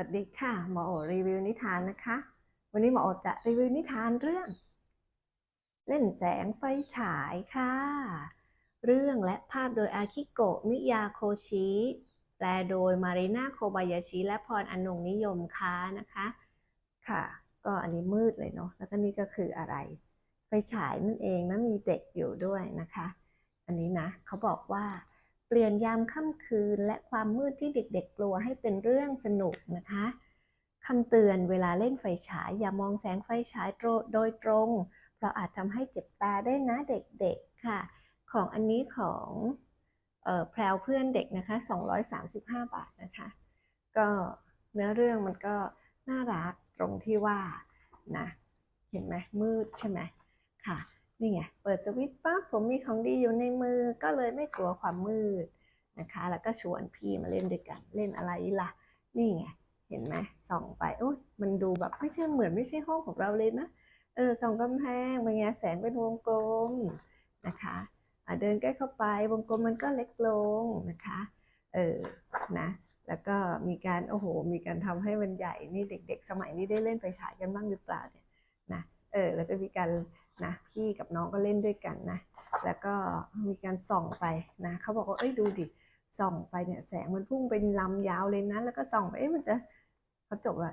วัสดีค่ะหมอโอรีวิวนิทานนะคะ วันนี้หมอโอจะรีวิวนิทานเรื่อง เล่นแสงไฟฉายค่ะ เรื่องและภาพโดยอาคิโกะมิยาโคชิแปลโดยมารีนาโคบายาชิและพรอนงนิยมค่ะนะคะค่ะ ก็อันนี้มืดเลยเนาะแล้วก็นี่ก็คืออะไร ไฟฉายนั่นเองนะมีเด็กอยู่ด้วยนะคะ อันนี้นะเขาบอกว่า เปลี่ยนยามค่ำคืนและความมืดที่เด็กๆกลัวให้เป็นเรื่องสนุกนะคะคำเตือนเวลาเล่นไฟฉาย อย่ามองแสงไฟฉายโดยตรง เพราะอาจทำให้เจ็บตาได้นะเด็กๆค่ะ ของอันนี้ของเอ่อแพรวเพื่อนเด็กนะคะ 235 บาทนะคะ ก็เนื้อเรื่องมันก็น่ารักตรงที่ว่านะ เห็นไหมมืดใช่ไหมค่ะ นี่ไง เปิดสวิตช์ปั๊บผมมีของดีอยู่ในมือ ก็เลยไม่กลัวความมืดนะคะ แล้วก็ชวนพี่มาเล่นด้วยกัน เล่นอะไรล่ะ นี่ไง เห็นไหมส่องไปโอ้ยมันดูแบบไม่ใช่เหมือนไม่ใช่ห้องของเราเลยนะ เออ ส่องกำแพงเป็นไงแสงเป็นวงกลมนะคะอะเดินใกล้เข้าไป วงกลมมันก็เล็กลงนะคะ เออ นะ แล้วก็มีการ โอ้โห มีการทำให้มันใหญ่ นี่เด็ก ๆ สมัยนี้ได้เล่นไฟฉายกันบ้างหรือเปล่าเนี่ย นะ เออ แล้วก็มีการ นะพี่กับน้องก็เล่นด้วยกันนะ แล้วก็มีการส่องไปนะเขาบอกว่าเอ้ยดูดิส่องไปเนี่ยแสงมันพุ่งเป็นลำยาวเลยนะแล้วก็ส่องไปเอ๊ะมันจะเขาจบว่า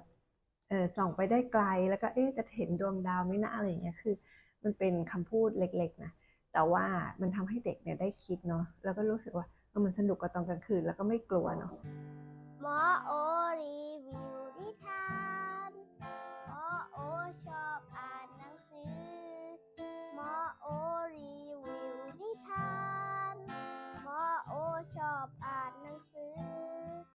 เออส่องไปได้ไกลแล้วก็เอ๊ะจะเห็นดวงดาวไหมนะอะไรอย่างเงี้ยคือ มันเป็นคำพูดเล็กๆนะแต่ว่ามันทำให้เด็กเนี่ยได้คิดเนาะแล้วก็รู้สึกว่าเออมันสนุกกว่าตอนกลางคืนแล้วก็ไม่กลัวเนาะหมอโอ